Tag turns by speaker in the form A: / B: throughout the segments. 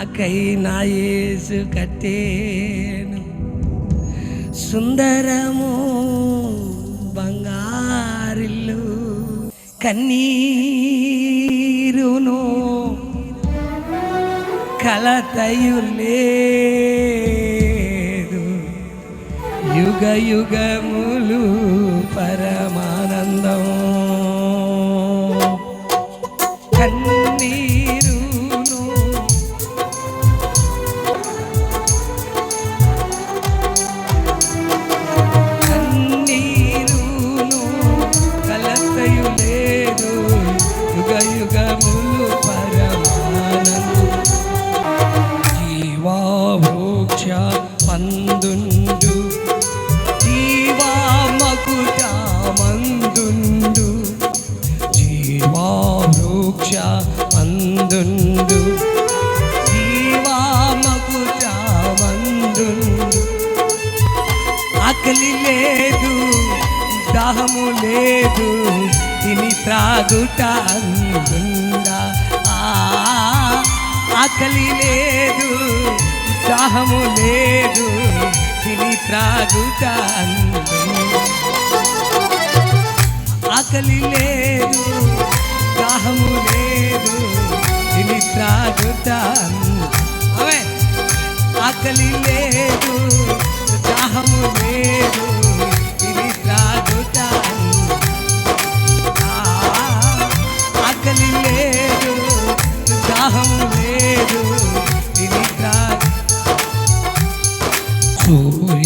A: నాకై నా యేసు కట్టేను. సుందరము బంగారిల్లు కన్నీరును కలతయు లేదు యుగ యుగములు పరమానందం మందుండు జీవామకుట మందుండు జీవావృక్ష మందుండు జీవామకుట మందుండు ఆకలి లేదు దాహము లేదు తిని త్రాగుట అందుందా ఆ, ఆకలి లేదు దాహము లేదు. త్రాగుట ఆకలి లేదు దాహము లేదు ఇది త్రాగుతాను అవే ఆకలి లేదు దాహము లేదు.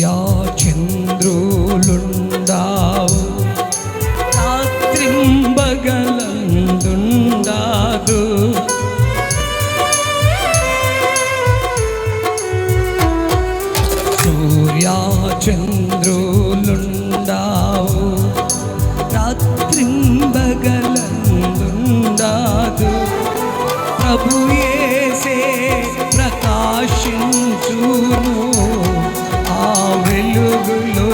A: సూర్య చంద్రులుండావు. రాత్రింబగలందుండాదు. సూర్య చంద్రులుండావు. రాత్రింబగలందుండాదు. వెలుగులు